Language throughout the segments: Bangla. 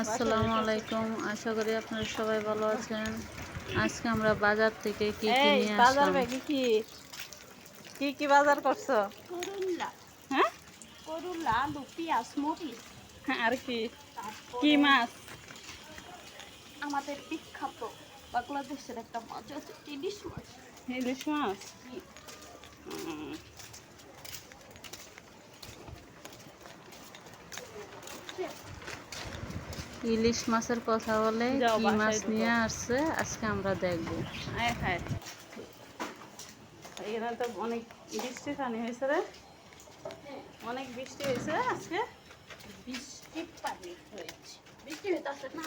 আসসালামু আলাইকুম। আশা করি আপনারা সবাই ভালো আছেন। আজকে আমরা বাজার থেকে কি কি নিয়ে বাজার আসলাম কি কি? কি বাজার করছ? করুল্লা। হ্যাঁ? করুল্লা আলু পেঁয়াজ মরিচ। আর কি? কি মাছ? আমাদের বিখ্যাত বাংলাদেশের একটা মাছ আছে ইলিশ মাছ। ইলিশ মাছ? হুম। ইলিশ মাছের কথা বলে কি মাছ নিয়ে আসছে আজকে আমরা দেখব। আয় হায়। এখানে তো অনেক বৃষ্টি পানি হয়েছে রে। অনেক বৃষ্টি হয়েছে আজকে। বৃষ্টি পানি হয়েছে। বৃষ্টি হইতেছে না।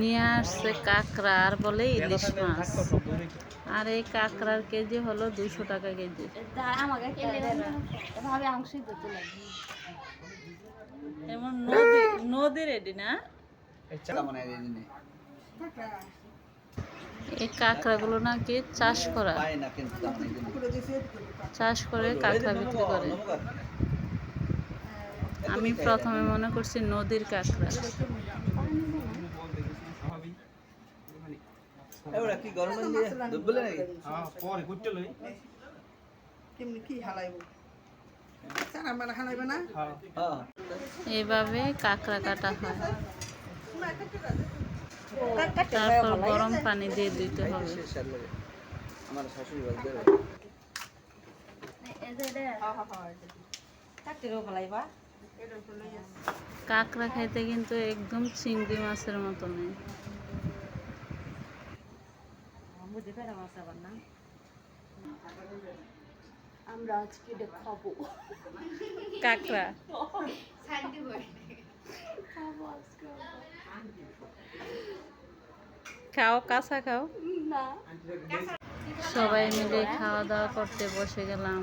নিয়ে আসছে কাঁকড়া, আর বলে ইলিশ মাছ। আর এই কাঁকড়ার কেজি হলো দুশো টাকা কেজি। এমন নদী রেডি না? এই কাঁকড়াগুলো নাকি চাষ করা। চাষ করে কাঁকড়া বিক্রি করে। আমি প্রথমে মনে করছি নদীর কাঁকড়া। এবারে কি গরম দিয়ে দুবলে নাকি? পরে কুটতে লই। কেমনি কি হালাইব? স্যার আমার হালাইবে না? হ্যাঁ। এইভাবে কাঁকড়া কাটা হয়। তারপর গরম পানি দিয়ে দিতে হবে। আমার শাশুড়ি কাঁকড়া খাইতে কিন্তু একদম চিংড়ি মাছের মতো নেই। আমরা আজকে এটা খাব। কাঁকড়া। খাও কাঁচা খাও। সবাই মিলে খাওয়া দাওয়া করতে বসে গেলাম।